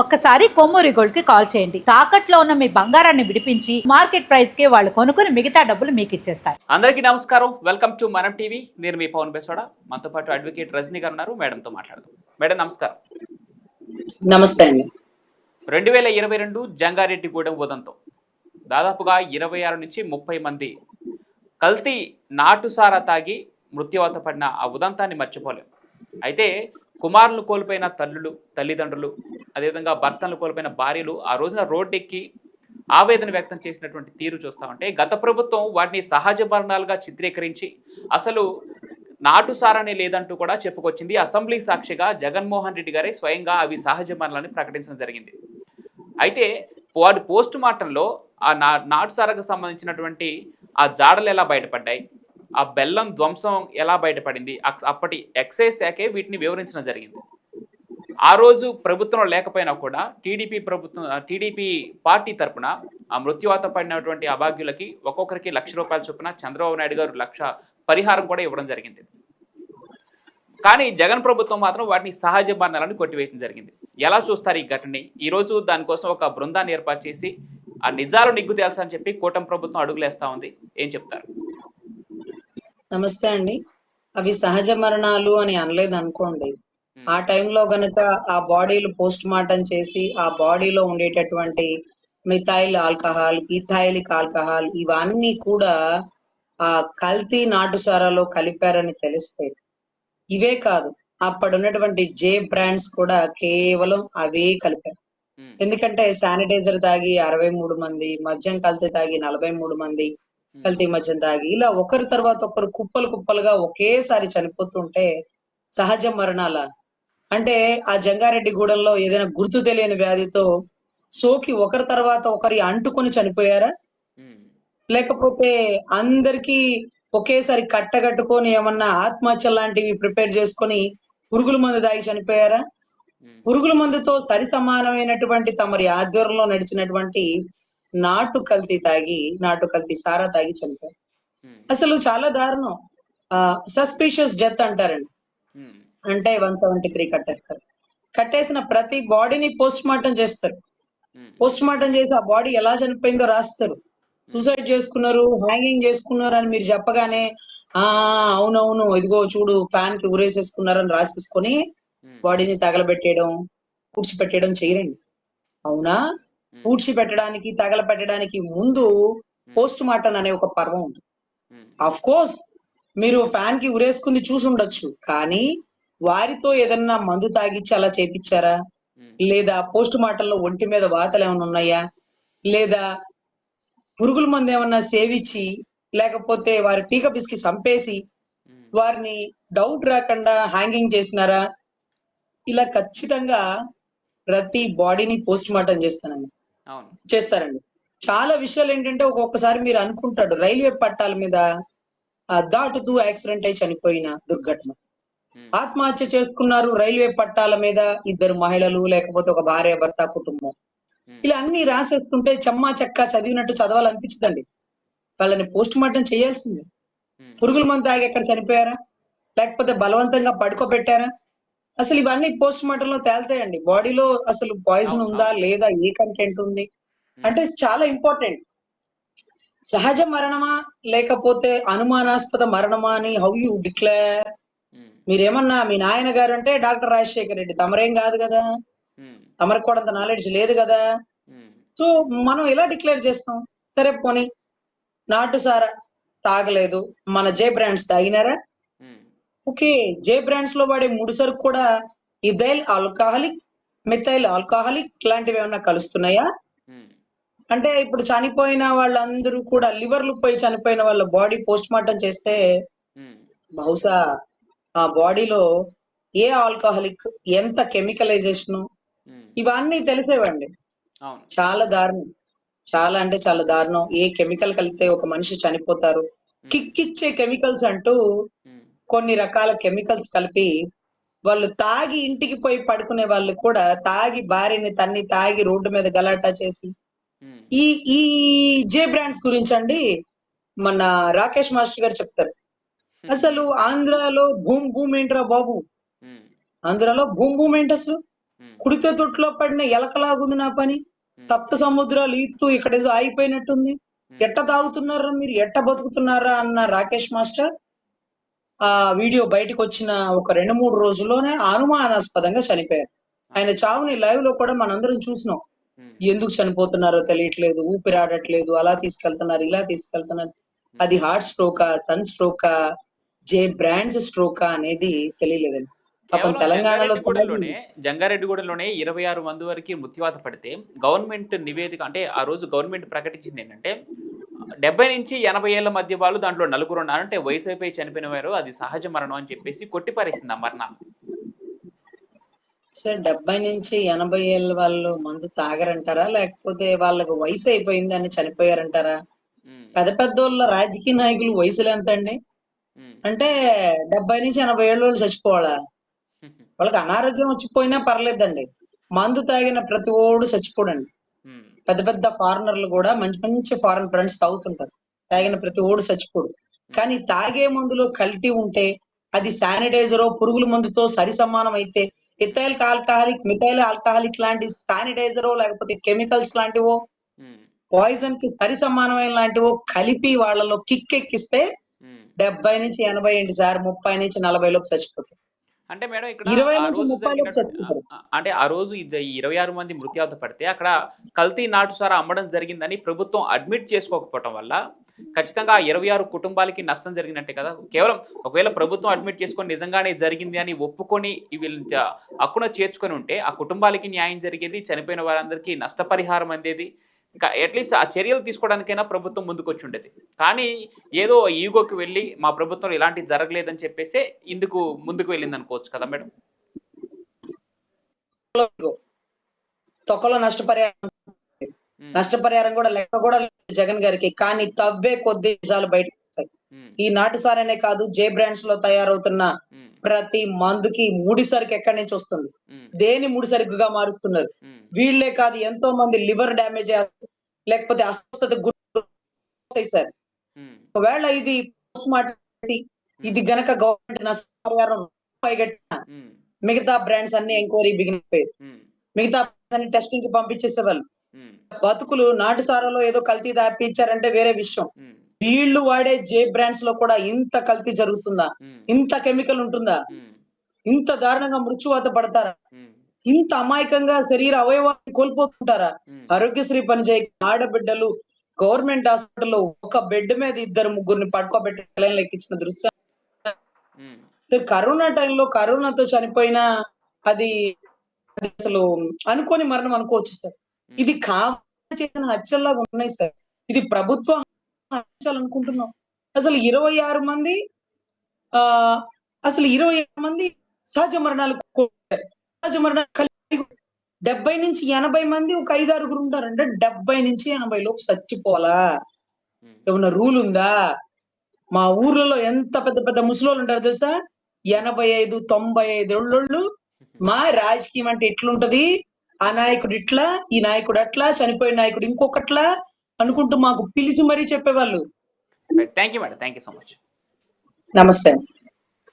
ఒక్కసారి కొమ్మూరి గోల్డ్కి కాల్ చేయండి. తాకట్లో ఉన్న మీ బంగారాన్ని విడిపించి మార్కెట్ ప్రైస్కి వాళ్ళు కొనుక్కుని మిగతా డబ్బులు మీకు ఇచ్చేస్తారు. అందరికీ నమస్కారం. Welcome to Manam TV. నేను మీ పవన్ బెసోడా. మనతో పాటు అడ్వకేట్ రజనీ గారు ఉన్నారు. మేడంతో మాట్లాడదాం. మేడం నమస్కారం. నమస్తే అండి. రెండు వేల ఇరవై రెండు జంగారెడ్డిగూడెం ఉదంతం. దాదాపుగా ఇరవై ఆరు నుంచి ముప్పై మంది కల్తీ నాటుసారా తాగి మృత్యువాత పడిన ఆ ఉదంతాన్ని మర్చిపోలేం. అయితే కుమారులను కోల్పోయిన తల్లులు తల్లిదండ్రులు అదేవిధంగా భర్తలను కోల్పోయిన భార్యలు ఆ రోజున రోడ్డెక్కి ఆవేదన వ్యక్తం చేసినటువంటి తీరు చూస్తా ఉంటే గత ప్రభుత్వం వాటిని సహజ మరణాలుగా చిత్రీకరించి అసలు నాటు సారనే లేదంటూ కూడా చెప్పుకొచ్చింది. అసెంబ్లీ సాక్షిగా జగన్మోహన్ రెడ్డి గారే స్వయంగా అవి సహజ మరణాలని ప్రకటించడం జరిగింది. అయితే వాటి పోస్ట్ మార్టంలో ఆ నా నాటు సారకు సంబంధించినటువంటి ఆ జాడలు ఎలా బయటపడ్డాయి? ఆ బెల్లం ధ్వంసం ఎలా బయటపడింది? అప్పటి ఎక్సైజ్ శాఖే వీటిని వివరించడం జరిగింది. ఆ రోజు ప్రభుత్వం లేకపోయినా కూడా టీడీపీ ప్రభుత్వం టీడీపీ పార్టీ తరపున ఆ మృత్యువాత పడినటువంటి అభాగ్యులకి ఒక్కొక్కరికి లక్ష రూపాయల చొప్పున చంద్రబాబు నాయుడు గారు లక్ష పరిహారం కూడా ఇవ్వడం జరిగింది. కానీ జగన్ ప్రభుత్వం మాత్రం వాటిని సహజ మరణాలను కొట్టివేయడం జరిగింది. ఎలా చూస్తారు ఈ ఘటనని? ఈ రోజు దానికోసం ఒక బృందాన్ని ఏర్పాటు చేసి ఆ నిజాలు నిగ్గు తెలుసా అని చెప్పి కూటమి ప్రభుత్వం అడుగులేస్తా ఉంది. ఏం చెప్తారు? నమస్తే అండి. అవి సహజ మరణాలు అని అనలేదు అనుకోండి. ఆ టైంలో గనక ఆ బాడీలు పోస్ట్ మార్టం చేసి ఆ బాడీలో ఉండేటటువంటి మిథైల్ ఆల్కహాల్ ఇథైలిక్ ఆల్కహాల్ ఇవన్నీ కూడా ఆ కల్తీ నాటుసారాలో కలిపారని తెలిస్తే ఇవే కాదు. అప్పుడు ఉన్నటువంటి జే బ్రాండ్స్ కూడా కేవలం అవే కలిపారు. ఎందుకంటే శానిటైజర్ తాగి అరవై మూడు మంది మద్యం కల్తీ తాగి నలభై మూడు మంది కల్తీ మద్యం తాగి ఇలా ఒకరి తర్వాత ఒకరు కుప్పలు కుప్పలుగా ఒకేసారి చనిపోతుంటే సహజ మరణాల. అంటే ఆ జంగారెడ్డి గూడెంలో ఏదైనా గుర్తు తెలియని వ్యాధితో సోకి ఒకరి తర్వాత ఒకరి అంటుకొని చనిపోయారా? ఉమ్, లేకపోతే అందరికీ ఒకేసారి కట్టగట్టుకొని ఏమన్నా ఆత్మహత్య లాంటివి ప్రిపేర్ చేసుకొని పురుగుల మందు తాగి చనిపోయారా? ఉమ్, పురుగుల మందుతో సరి సమానమైనటువంటి తమరి ఆధ్వర్యంలో నడిచినటువంటి నాటు కల్తీ తాగి నాటు కల్తీ సారా తాగి చనిపోయారు అసలు చాలా దారుణం. సస్పీషియస్ డెత్ అంటారండి. అంటే వన్ సెవెంటీ త్రీ కట్టేస్తారు. కట్టేసిన ప్రతి బాడీని పోస్ట్ మార్టం చేస్తారు. పోస్ట్ మార్టం చేసి ఆ బాడీ ఎలా చనిపోయిందో రాస్తారు. సూసైడ్ చేసుకున్నారు హ్యాంగింగ్ చేసుకున్నారు అని మీరు చెప్పగానే ఆ అవునవును ఇదిగో చూడు ఫ్యాన్కి ఉరేసేసుకున్నారని రాసేసుకొని బాడీని తగలబెట్టేయడం పూడ్చిపెట్టేయడం చేయరండి. అవునా? ఉమ్, పూడ్చిపెట్టడానికి తగలబెట్టడానికి ముందు పోస్ట్ మార్టం అనే ఒక పర్వం ఉంది. అఫ్ కోర్స్ మీరు ఫ్యాన్కి ఉరేసుకుంది చూసి ఉండొచ్చు. కానీ వారితో ఏదన్నా మందు తాగిచ్చి అలా చేపించారా లేదా పోస్ట్ మార్టంలో ఒంటి మీద వాతలు ఏమైనా ఉన్నాయా? లేదా పురుగుల మందు ఏమన్నా సేవించి లేకపోతే వారి పీక పిసికి చంపేసి వారిని డౌట్ రాకుండా హ్యాంగింగ్ చేసినారా? ఇలా ఖచ్చితంగా ప్రతి బాడీని పోస్ట్ మార్టం చేస్తానండి. చేస్తారండి. చాలా విషయాలు ఏంటంటే ఒక్కొక్కసారి మీరు అనుకుంటాడు రైల్వే పట్టాల మీద ఆ, దాటుతూ యాక్సిడెంట్ అయి చనిపోయిన దుర్ఘటన. ఆత్మహత్య చేసుకున్నారు రైల్వే పట్టాల మీద ఇద్దరు మహిళలు లేకపోతే ఒక భార్య భర్త కుటుంబం. ఇలా అన్ని రాసేస్తుంటే చెమ్మా చెక్క చదివినట్టు చదవాలనిపించదండి. వాళ్ళని పోస్ట్ మార్టం చేయాల్సిందే. పురుగుల మందు తాగి ఎక్కడ చనిపోయారా? లేకపోతే బలవంతంగా పడుకోబెట్టారా? అసలు ఇవన్నీ పోస్ట్ మార్టం లో తేల్తాయండి. బాడీలో అసలు పాయిజన్ ఉందా. లేదా ఏ కంటెంట్ ఉంది? అంటే చాలా ఇంపార్టెంట్. సహజ మరణమా లేకపోతే అనుమానాస్పద మరణమా అని హౌ యూ డిక్లేర్? మీరేమన్నా మీ నాయన గారు అంటే డాక్టర్ రాజశేఖర రెడ్డి తమరేం కాదు కదా? తమరికి కూడా అంత నాలెడ్జ్ లేదు కదా? సో మనం ఎలా డిక్లేర్ చేస్తాం? సరే పోనీ నాటు సారా తాగలేదు. మన జే బ్రాండ్స్ తాగినారా? ఓకే జే బ్రాండ్స్లో వాడే ముడి సరుకు కూడా ఇథైల్ ఆల్కహాలిక్ మిథైల్ ఆల్కహాలిక్ ఇలాంటివి ఏమన్నా కలుస్తున్నాయా? అంటే ఇప్పుడు చనిపోయిన వాళ్ళందరూ కూడా లివర్లు పోయి చనిపోయిన వాళ్ళ బాడీ పోస్ట్ మార్టం చేస్తే బహుశా ఆ బాడీలో ఏ ఆల్కహాలిక్ ఎంత కెమికలైజేషన్ ఇవన్నీ తెలిసేవండి. చాలా దారుణం. చాలా అంటే చాలా దారుణం. ఏ కెమికల్ కలిపితే ఒక మనిషి చనిపోతారు? కిక్ ఇచ్చే కెమికల్స్ అంటూ కొన్ని రకాల కెమికల్స్ కలిపి వాళ్ళు తాగి ఇంటికి పోయి పడుకునే వాళ్ళు కూడా తాగి భార్యని తన్ని తాగి రోడ్డు మీద గలాటా చేసి ఈ ఈ జే బ్రాండ్స్ గురించి అండి మన రాకేష్ మాస్టర్ గారు చెప్తారు. అసలు ఆంధ్రాలో భూమ్ భూమ్ ఏంట్రా బాబు? ఆంధ్రాలో భూమ్ భూమ్ ఏంటి అసలు? కుడితే తొట్టులో పడిన ఎలకలాగుంది నా పని. సప్త సముద్రాలు ఈత్తు ఇక్కడ ఏదో ఆగిపోయినట్టుంది. ఎట్ట తాగుతున్నారా మీరు? ఎట్ట బతుకుతున్నారా? అన్న రాకేష్ మాస్టర్. ఆ వీడియో బయటకు వచ్చిన ఒక రెండు మూడు రోజుల్లోనే అనుమానాస్పదంగా చనిపోయారు. ఆయన చావుని లైవ్లో కూడా మనందరం చూసినాం. ఎందుకు చనిపోతున్నారో తెలియట్లేదు ఊపిరాడట్లేదు అలా తీసుకెళ్తున్నారు ఇలా తీసుకెళ్తున్నారు. అది హార్ట్ స్ట్రోకా సన్ స్ట్రోకా జే బ్రాండ్స్ స్ట్రోకా అనేది తెలియలేదండి. పాపం తెలంగాణలో జంగారెడ్డిగూడెంలోనే ఇరవై ఆరు మంది వరకు మృత్యువాత పడితే గవర్నమెంట్ నివేదిక అంటే ఆ రోజు గవర్నమెంట్ ప్రకటించింది ఏంటంటే డెబ్బై నుంచి ఎనభై ఏళ్ళ మధ్య వాళ్ళు దాంట్లో నలుగురు ఉన్నారు. అంటే వయసు అయిపోయి చనిపోయిన వారు అది సహజ మరణం అని చెప్పేసి కొట్టిపారేసింది ఆ మరణాన్ని సార్ డెబ్బై నుంచి ఎనభై ఏళ్ళ వాళ్ళు మందు తాగరంటారా? లేకపోతే వాళ్ళకి వయసు అయిపోయింది అని చనిపోయారంటారా? పెద్ద పెద్దోళ్ళ రాజకీయ నాయకులు వయసులు ఎంత అండి అంటే డెబ్బై నుంచి ఎనభై ఏళ్ళ వాళ్ళు చచ్చిపోవాలా? వాళ్ళకి అనారోగ్యం వచ్చిపోయినా పర్లేదండి. మందు తాగిన ప్రతి ఓడు చచ్చిపోడండి. పెద్ద పెద్ద ఫారినర్లు కూడా మంచి మంచి ఫారెన్ ఫ్రెండ్స్ తాగుతుంటారు. తాగిన ప్రతి ఓడు చచ్చిపోడు. కానీ తాగే మందులో కల్తీ ఉంటే అది శానిటైజర్ పురుగుల మందుతో సరి సమానం అయితే ఇథైల్ ఆల్కహాలిక్ మిథైల్ ఆల్కహాలిక్ లాంటి శానిటైజరో లేకపోతే కెమికల్స్ లాంటివో పాయిజన్కి సరి సమానమైన లాంటివో కలిపి వాళ్ళలో కిక్ ఎక్కిస్తే. డెబ్బై నుంచి ఎనభై ఏంటి సార్? ముప్పై నుంచి నలభై లోపు చచ్చిపోతాయి. అంటే మేడం ఇక్కడ అంటే ఆ రోజు ఇరవై ఆరు మంది మృత్యావత పడితే అక్కడ కల్తీ నాటుసారా అమ్మడం జరిగిందని ప్రభుత్వం అడ్మిట్ చేసుకోకపోవటం వల్ల ఖచ్చితంగా ఆ ఇరవై ఆరు కుటుంబాలకి నష్టం జరిగినట్టే కదా? కేవలం ఒకవేళ ప్రభుత్వం అడ్మిట్ చేసుకొని నిజంగానే జరిగింది అని ఒప్పుకొని వీళ్ళు జ- హక్కున చేర్చుకొని ఉంటే ఆ కుటుంబాలకి న్యాయం జరిగేది చనిపోయిన వారందరికీ నష్టపరిహారం అందేది అట్లీస్ట్ ఆ చర్యలు తీసుకోవడానికైనా ప్రభుత్వం ముందుకు వచ్చి ఉండేది కానీ ఏదో ఈగోకి వెళ్ళి మా ప్రభుత్వం ఇలాంటి జరగలేదని చెప్పేసి ఇందుకు ముందుకు వెళ్ళింది అనుకోవచ్చు కదా మేడం? తొక్కలో నష్టపరిహారం నష్టపరిహారం కూడా లెక్క కూడా జగన్ గారికి. కానీ తవ్వే కొద్ది నిజాలు బయట ఈ నాటుసారనే కాదు జే బ్రాండ్స్లో తయారవుతున్న ప్రతి మందుకి ముడి సరుకు ఎక్కడి నుంచి వస్తుంది? దేని ముడి సరుకుగా మారుస్తున్నారు? వీళ్ళే కాదు ఎంతో మంది లివర్ డ్యామేజ్ లేకపోతే అస్వస్థత గురవుతాయి సార్. ఒకవేళ ఇది పోస్ట్ మార్టం ఇది గనక గవర్నమెంట్ నష్టపరిహారం పైగట్టిన మిగతా బ్రాండ్స్ అన్ని ఎంక్వైరీ బిగిన్ మిగతా అన్ని టెస్టింగ్కి పంపించేసేవాళ్ళు. ఉమ్, బతుకులు నాటు సారాలో ఏదో కల్తీ దాపిచ్చారంటే వేరే విషయం. వీళ్ళు వాడే జే బ్రాండ్స్లో కూడా ఇంత కల్తీ జరుగుతుందా? ఇంత కెమికల్ ఉంటుందా? ఇంత దారుణంగా మృత్యువాత పడతారా? ఇంత అమాయకంగా శరీర అవయవాన్ని కోల్పోతుంటారా? ఆరోగ్యశ్రీ పనిచేయ ఆడబిడ్డలు గవర్నమెంట్ హాస్పిటల్లో ఒక బెడ్ మీద ఇద్దరు ముగ్గురిని పడుకోబెట్టి లైన్ లెక్కించిన దృశ్యం. సార్ కరోనా టైంలో కరోనాతో చనిపోయిన అది అది అసలు అనుకోని మరణం అనుకోవచ్చు సార్. ఇది కావాలని చేసిన హత్యల్లాగా ఉన్నాయి సార్. ఇది ప్రభుత్వ హత్యలు అనుకుంటున్నాం. అసలు ఇరవై ఆరు మంది ఆ అసలు ఇరవై ఆరు మంది సహజ మరణాలు కోల్పోయారు. సహజ మరణాలు కలిగి డెబ్బై నుంచి ఎనభై మంది ఒక ఐదు ఆరుగురు ఉంటారంటే డెబ్బై నుంచి ఎనభై లోపు చచ్చిపోవాలా? ఉమ్, ఏమన్నా రూల్ ఉందా? మా ఊర్లలో ఎంత పెద్ద పెద్ద ముసలోళ్ళు ఉంటారు తెలుసా? ఎనభై ఐదు తొంభై ఐదు ఏళ్ళోళ్ళు మా రాజకీయం అంటే ఎట్లుంటది? ఆ నాయకుడు ఇట్లా ఈ నాయకుడు అట్లా చనిపోయిన నాయకుడు ఇంకొకట్లా అనుకుంటూ మాకు పిలిచి మరీ చెప్పేవాళ్ళు. Thank you madam thank you so much నమస్తే.